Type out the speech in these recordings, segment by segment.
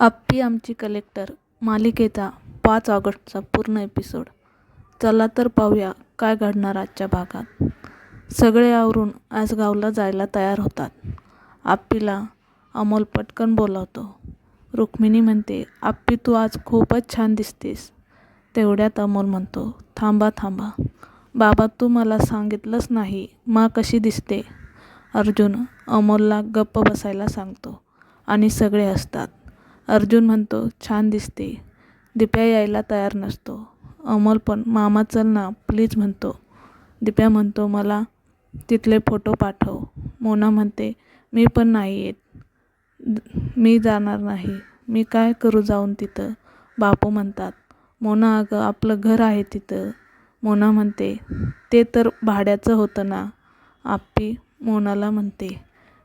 आप्पी आमची कलेक्टर मालिकेचा पाच ऑगस्टचा पूर्ण एपिसोड चला तर पाहूया काय घडणार आजच्या भागात. सगळे आवरून आज गावला जायला तयार होतात. आप्पीला अमोल पटकन बोलावतो. रुक्मिणी म्हणते आप्पी तू आज खूपच छान दिसतेस. तेवढ्यात अमोल म्हणतो थांबा थांबा. बाबा तू मला सांगितलंच नाही मा कशी दिसते? अर्जुन अमोलला गप्प बसायला सांगतो. आणि सगळे हसतात. अर्जुन म्हणतो छान दिसते. दिप्या यायला तयार नसतो. अमोल पण मामा चल ना प्लीज म्हणतो. दिप्या म्हणतो मला तिथले फोटो पाठव. मोना म्हणते मी पण नाही येत. मी जाणार नाही. मी काय करू जाऊन तिथं? बापू म्हणतात. मोना अगं आपलं घर आहे तिथं. मोना म्हणते ते तर भाड्याचं होतं ना. आप्पी मोनाला म्हणते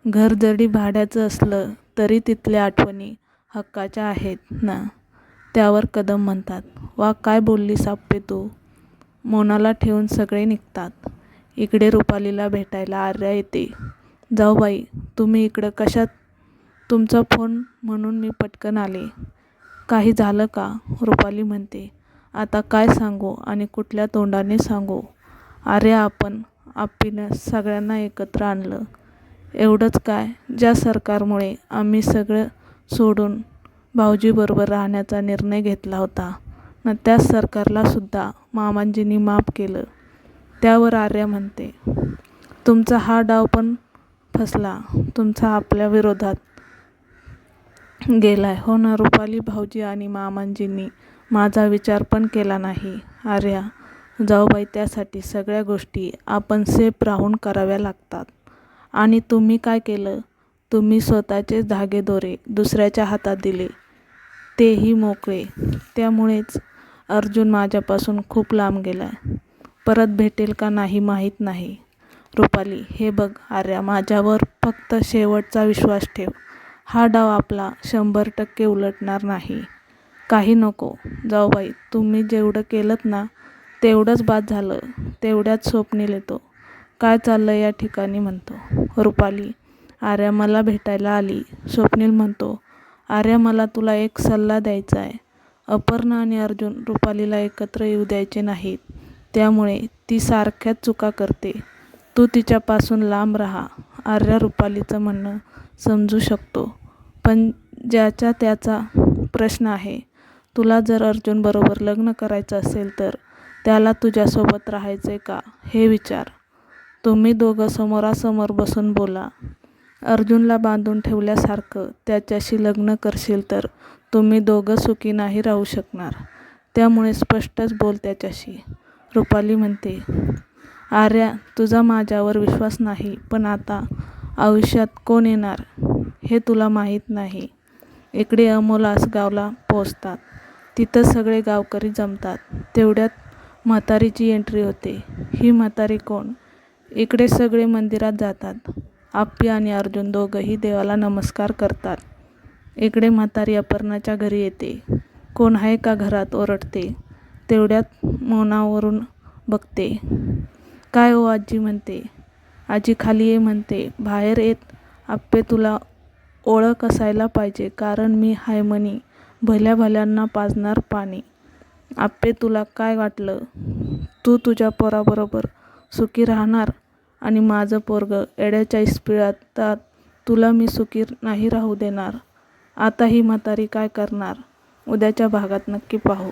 घर जरी भाड्याचं असलं तरी तिथल्या आठवणी हक्काच्या आहेत ना? त्यावर कदम म्हणतात. वा काय बोललीस आप्पे तू? मोनाला ठेवून सगळे निघतात. इकडे रुपालीला भेटायला आर्या येते. जाऊ बाई तुम्ही इकडं कशात? तुमचा फोन म्हणून मी पटकन आले. काही झालं का? रुपाली म्हणते. आता काय सांगू आणि कुठल्या तोंडाने सांगू? अरे आपण आप्पीनं सगळ्यांना एकत्र आणलं. एवढंच काय? ज्या सरकारमुळे आम्ही सगळं सोडून भाऊजीबरोबर राहण्याचा निर्णय घेतला होता. न त्याच सरकारलासुद्धा मामांजींनी माफ केलं. त्यावर आर्या म्हणते तुमचा हा डाव पण फसला. तुमचा आपल्या विरोधात गेलाय. हो ना रुपाली भाऊजी आणि मामांजींनी माझा विचार पण केला नाही. आर्या जाऊबाई त्यासाठी सगळ्या गोष्टी आपण सेफ राहून कराव्या लागतात. आणि तुम्ही काय केलं? तुम्ही स्वतःचे धागेदोरे दुसऱ्याच्या हातात दिले. तेही मोकळे. त्यामुळेच अर्जुन माझ्यापासून खूप लांब गेलाय परत भेटेल का नाही माहीत नाही. रुपाली हे बघ आर्या माझ्यावर फक्त शेवटचा विश्वास ठेव. हा डाव आपला शंभर टक्के उलटणार नाही. काही नको. जाऊ बाई तुम्ही जेवढं केलं ना तेवढंच बाद झालं. तेवढ्याच स्वप्नील येतो. काय चाललं या ठिकाणी म्हणतो. रुपाली आर्या मला भेटायला आली. स्वप्नील म्हणतो आर्या मला तुला एक सल्ला द्यायचा आहे अपर्णा आणि अर्जुन रुपालीला एकत्र येऊ द्यायचे नाहीत. त्यामुळे ती सारख्याच चुका करते. तू तिच्यापासून लांब राहा. आर्या रुपालीचं म्हणणं समजू शकतो पण ज्याचा त्याचा प्रश्न आहे. तुला जर अर्जुनबरोबर लग्न करायचं असेल तर त्याला तुझ्यासोबत राहायचे का? हे विचार. तुम्ही दोघं समोरासमोर बसून बोला. अर्जुनला बांधून ठेवल्यासारखं त्याच्याशी लग्न करशील तर तुम्ही दोघं सुखी नाही राहू शकणार. त्यामुळे स्पष्टच बोल त्याच्याशी. रुपाली म्हणते आर्या तुझा माझ्यावर विश्वास नाही पण आता आयुष्यात कोण येणार हे तुला माहीत नाही. इकडे अमोल आसगावला पोचतात तिथं सगळे गावकरी जमतात. तेवढ्यात म्हातारीची एंट्री होते. ही म्हातारी कोण? इकडे सगळे मंदिरात जातात. आप्पी आणि अर्जुन दोघंही देवाला नमस्कार करतात. इकडे म्हातारी अपर्णाच्या घरी येते. कोण आहे का घरात ओरडते? तेवढ्यात मौनावरून बघते. काय ओ आजी म्हणते? आजी खाली ये म्हणते. बाहेर येत आप्पे तुला ओळख असायला पाहिजे कारण मी हायमनी भल्या भल्यांना पाजणार पाणी. आप्पे तुला काय वाटलं? तू तुझ्या पोराबरोबर सुखी राहणार? आणि माझं पोरगं एड्याच्या इस्पिळातात तुला मी सुखी नाही राहू देणार. आता ही म्हातारी काय करणार? उद्याच्या भागात नक्की पाहू.